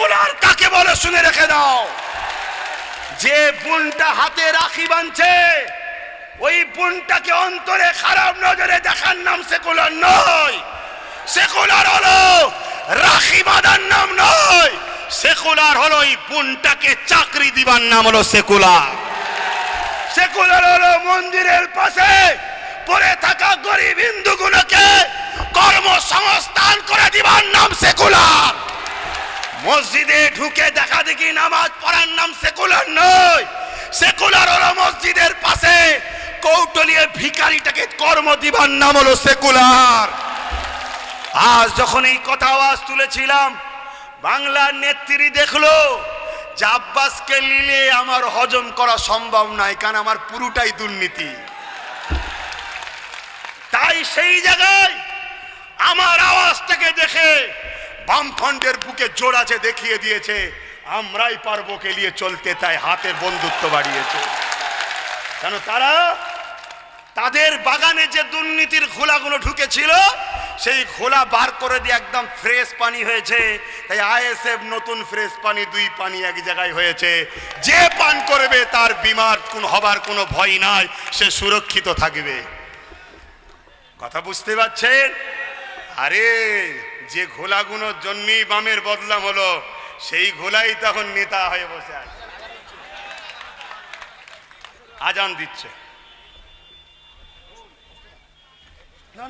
Secular কাকে বলে শুনে রেখে দাও। যে বোনটা হাতে রাখি বাঁধছে ওই বোনটাকে অন্তরে খারাপ নজরে দেখার নাম সেকুলার নয়। সেকুলার হলো রাখি বাঁধার নাম নয়। সেকুলার হলো এই বোনটাকে চাকরি দিবার নাম হলো সেকুলার। সেকুলার হলো মন্দিরের পাশে পড়ে থাকা গরিব হিন্দুগুলোকে কর্মসংস্থান করে দিবার নাম সেকুলার। মসজিদে ঢুকে দেখা দেখি নামাজ পড়ার নাম সেকুলার নয়। সেকুলার হলো মসজিদের পাশে কৌটলিয়ে ভিখারিটাকে কর্ম দিবার নাম হলো সেকুলার। আজ যখন এই কথা আওয়াজ তুলেছিলাম, বাংলার নেত্রী দেখল, যে নিলে আমার হজম করা সম্ভব নয়, কারণ আমার পুরোটাই দুর্নীতি। তাই সেই জায়গায় আমার আওয়াজটাকে দেখে বামফ্রন্টের বুকে জোর আছে দেখিয়ে দিয়েছে, আমরাই পারব কে নিয়ে চলতে তাই হাতের বন্ধুত্ব বাড়িয়েছে। কেন তারা তাদের বাগানে যে দুর্নীতির খোলাগুলো ঢুকেছিল, সেই খোলা বার করে দিয়ে একদম ফ্রেশ পানি হয়েছে। তাই আইএসএফ নতুন ফ্রেশ পানি, দুই পানি এক জায়গায় হয়েছে। যে পান করবে তার বিমার কোন, হবার কোনো ভয় নাই, সে সুরক্ষিত থাকবে। কথা বুঝতে পারছেন? আরে যে ঘোলাগুলোর জন্যই বামের বদলাম হলো সেই ঘোলাই তখন নেতা হয়ে বসে আছে। আজান দিচ্ছে। না।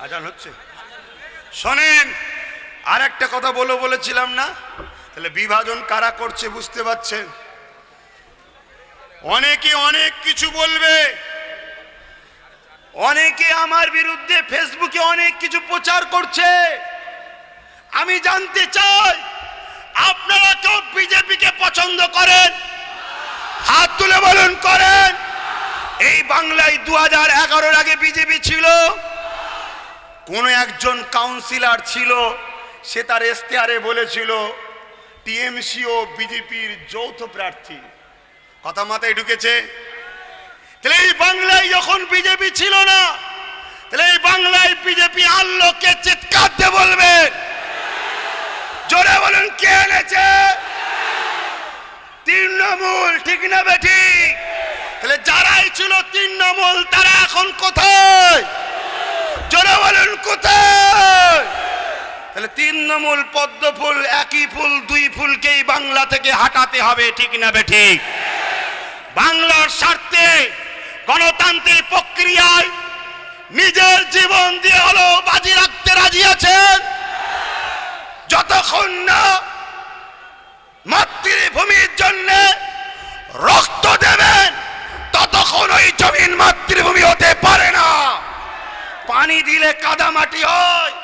আজান হচ্ছে। শোনেন আর একটা কথা বলো বলেছিলাম না? তাহলে বিভাজন কারা করছে বুঝতে পারছেন? অনেকে অনেক কিছু বলবে। অনেকে আমার বিরুদ্ধে ফেসবুকে অনেক কিছু প্রচার করছে। আমি জানতে চাই, আপনারা কেউ বিজেপিকে পছন্দ করেন? হাত তুলে বলুন, করেন। এই বাংলায় দু হাজার এগারোর আগে বিজেপি ছিল। কোন একজন কাউন্সিলর ছিল, সে তার এস্তেহারে বলেছিল টিএমসি ও বিজেপির যৌথ প্রার্থী। কথা মাথায় ঢুকেছে। তাহলে এই বাংলায় যখন বিজেপি ছিল না, তাহলে এই বাংলায় বিজেপি আনলোকে চিৎকার দিয়ে বলবে। জোরে বলুন, কে এনেছে? তৃণমূল, ঠিক না বেঠি তাহলে যারাই ছিল তৃণমূল, তারা এখন কোথায়? জোরে বলুন, কোথায়? তাহলে তৃণমূল পদ্ম ফুল একই ফুল, দুই ফুলকেই বাংলা থেকে হাঁটাতে হবে, ঠিক না বেঠিক বাংলার স্বার্থে, গণতান্ত্রিক প্রক্রিয়ায় নিজের জীবন দিয়ে হলো বাজি রাখতে রাজি আছেন? যতক্ষণ না মাতৃভূমির জন্য রক্ত দেবেন, ততক্ষণ ওই জমিন মাতৃভূমি হতে পারে না। পানি দিলে কাদামাটি হয়।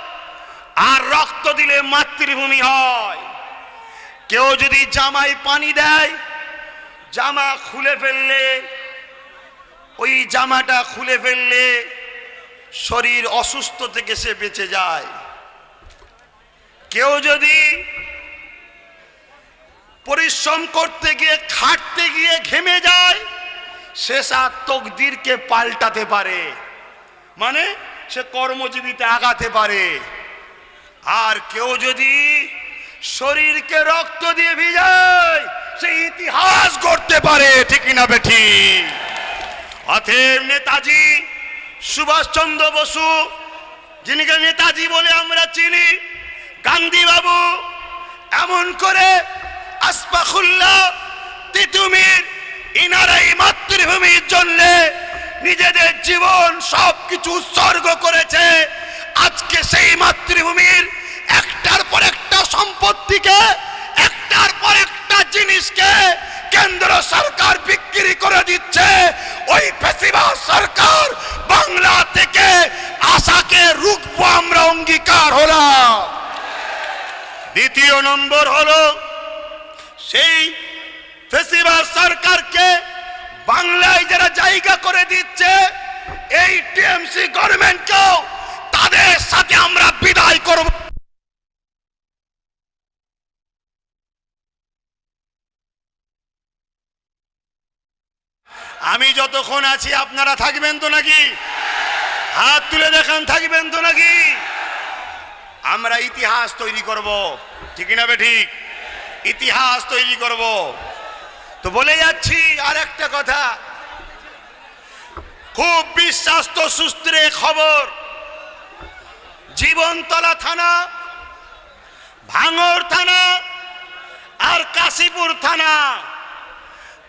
আর রক্ত দিলে মাতৃভূমি হয়। কেউ যদি জামায় পানি দেয়, জামা খুলে ফেললে, ওই জামাটা খুলে ফেললে শরীর অসুস্থ থেকে সে বেঁচে যায়। কেউ যদি পরিশ্রম করতে গিয়ে, খাটতে গিয়ে ঘেমে যায়, সে সার তকদিরকে পাল্টাতে পারে। মানে সে কর্মজীবীতে আগাতে পারে। আর কেউ যদি শরীরকে রক্ত দিয়ে ভিজায় সে ইতিহাস করতে পারে, ঠিক না বেঠি? অথেব নেতাজি, সুভাষচন্দ্র বসু, যিনিকে নেতাজি বলে আমরা চিনি গান্ধী বাবু এমন করে আসপাখুল্লাহ তিতুমির ইনারাই মাতৃভূমির জন্য নিজেদের জীবন সবকিছু উৎসর্গ করেছে আজকে সেই মাতৃভূমির একটার পর একটা সম্পত্তিকে একটার পর একটা জিনিসকে কেন্দ্র সরকার বিক্রি করে দিচ্ছে। ওই ফেসিবাদ সরকার বাংলা থেকে আশাকে রুখবো, আমরা অঙ্গীকার হলাম। দ্বিতীয় নম্বর হলো, সেই ফেসিবাদ সরকারকে বাংলায় যারা জায়গা করে দিচ্ছে, এই টিএমসি গভর্নমেন্টকেও তাদের সাথে আমরা বিদায় করব। আমি যতক্ষণ আছি, আপনারা থাকবেন তো নাকি? হাত তুলে দেখান, থাকবেন তো নাকি? আমরা ইতিহাস তৈরি করব। ঠিক না ঠিক? ইতিহাস তৈরি করব। তো বলে যাচ্ছি আর একটা কথা। খুব বিশ্বাস্ত সূত্রে খবর, জীবনতলা থানা, ভাঙর থানা আর কাশীপুর থানা,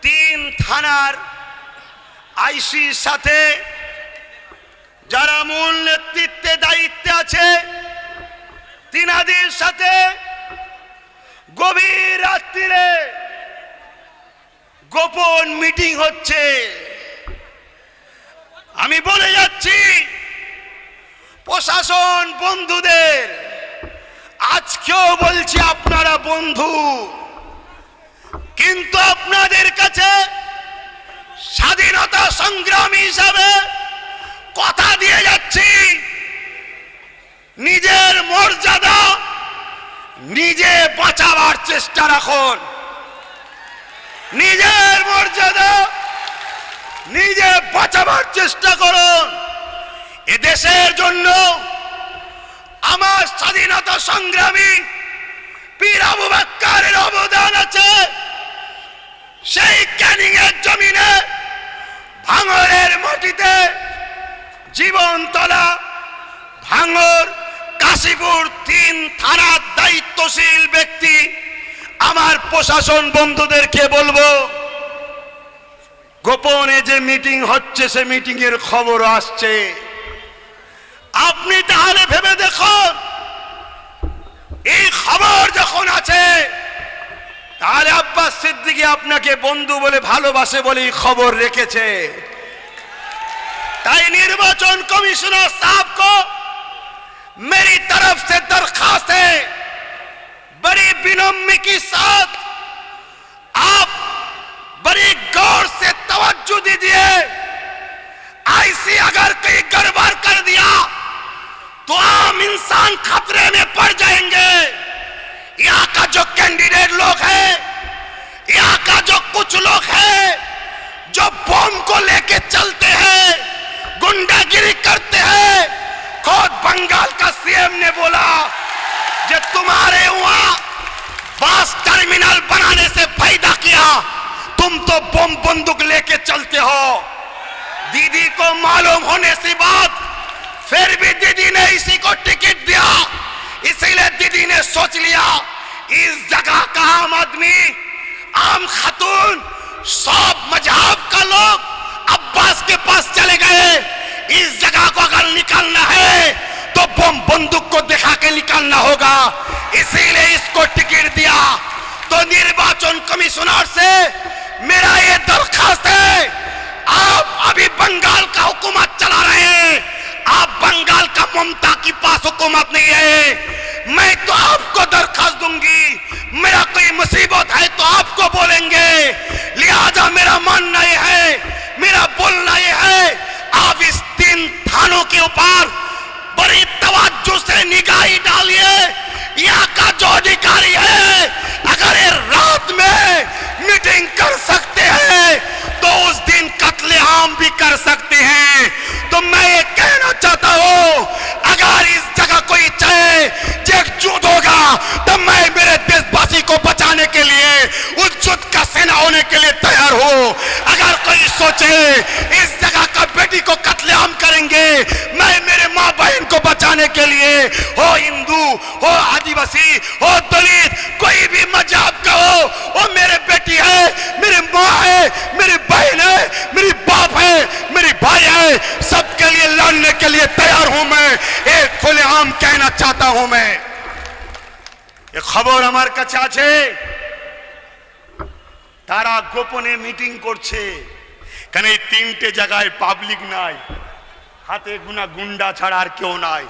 তিন থানার আইসির সাথে যারা মূল নেতৃত্বে দায়িত্বে আছে, তিনাদের সাথে গভীর রাত্রিরে গোপন মিটিং হচ্ছে। আমি বলে যাচ্ছি, প্রশাসন বন্ধুদের, আজকেও বলছি আপনারা বন্ধু, কিন্তু আপনাদের কাছে স্বাধীনতা সংগ্রামী হিসাবে কথা দিয়ে যাচ্ছি। নিজের মর্যাদা নিজে বাঁচাবার চেষ্টা রাখুন। নিজের মর্যাদা নিজে বাঁচাবার চেষ্টা করুন। এদেশের জন্য আমার স্বাধীনতা সংগ্রামী পীর আবু বাক্কারের অবদান আছে। সেই ক্যানিং এর জমিনে ভাঙরের মাটিতে জীবনতলা ভাঙর, কাশীপুর তিন থানার দায়িত্বশীল ব্যক্তি। আমার প্রশাসন বন্ধুদেরকে বলব, গোপনে যে মিটিং হচ্ছে, সে মিটিং এর খবর আসছে। আপনি তাহলে ভেবে দেখুন এই খবর যখন আছে তাহলে আব্বাস সিদ্দিকী আপনাকে বন্ধু বলে ভালোবাসে বলে এই খবর রেখেছে তাই निर्वाचन कमिश्नर साहब को मेरी तरफ से दरखास्त है बड़ी विनम्र के साथ आप बड़ी गौर से तवज्जो दीजिए ऐसी अगर कहीं गड़बड़ कर दिया तो आम इंसान खतरे में पड़ जाएंगे यहाँ का जो कैंडिडेट लोग हैं, यहाँ का जो कुछ लोग हैं, जो बम को लेके चलते हैं, गुंडागिरी करते हैं, खुद बंगाल का सीएम ने बोला कि तुम्हारे वहाँ बस टर्मिनल बनाने से फ़ायदा किया, तुम तो बम बंदूक लेके चलते हो। दीदी को मालूम होने से बात फिर भी दीदी ने इसी को टिकट दिया, इसीलिए दीदी ने सोच लिया इस जगह का आम आदमी, आम खातून, सब मज़हब का लोग अब्बास के पास चले गए। इस जगह को अगर निकालना है तो बम बंदूक को दिखा के निकालना होगा। इसीलिए इसको टिकट दिया। तो निर्वाचन कमिश्नर से मेरा ये दरखास्त है, आप अभी बंगाल का हुकूमत चला रहे हैं। आप बंगाल का ममता के पास हुकूमत नहीं है। मैं तो आपको दरखास्त दूँगी मेरा कोई मुसीबत है तो आपको बोलेंगे लिहाजा मेरा मानना ये है मेरा बोलना ये है आप इस तीन थानों के ऊपर बड़ी तवज्जो से निगाही डालिए यहाँ का जो अधिकारी है अगर ये रात में मीटिंग कर सकते हैं तो उस दिन कत्ले आम भी कर सकते हैं तो मैं ये कहना चाहता हूँ अगर इस जगह कोई चाहे जे एकजुट होगा तो मैं मेरे देशवासी को बचाने के लिए उस युद्ध का सेना होने के लिए तैयार हूँ अगर कोई सोचे इस जगह का बेटी को कत्लेआम करेंगे मैं मेरे माँ बहन को बचाने के लिए हो हिंदू हो आदिवासी हो दलित कोई भी मजहब का हो वो मेरे बेटी है मेरी माँ है मेरी बहन है मेरी बाप है मेरी भाई है सबके लिए लड़ने के लिए तैयार हूं मैं एक खुलेआम कहना चाहता हूं मैं এ খবর আমার কাছে আছে তারা গোপনে মিটিং করছে কারণ এই তিনটে জায়গায় পাবলিক নাই। হাতে গুনা গুন্ডা ছাড়া আর কেউ নাই।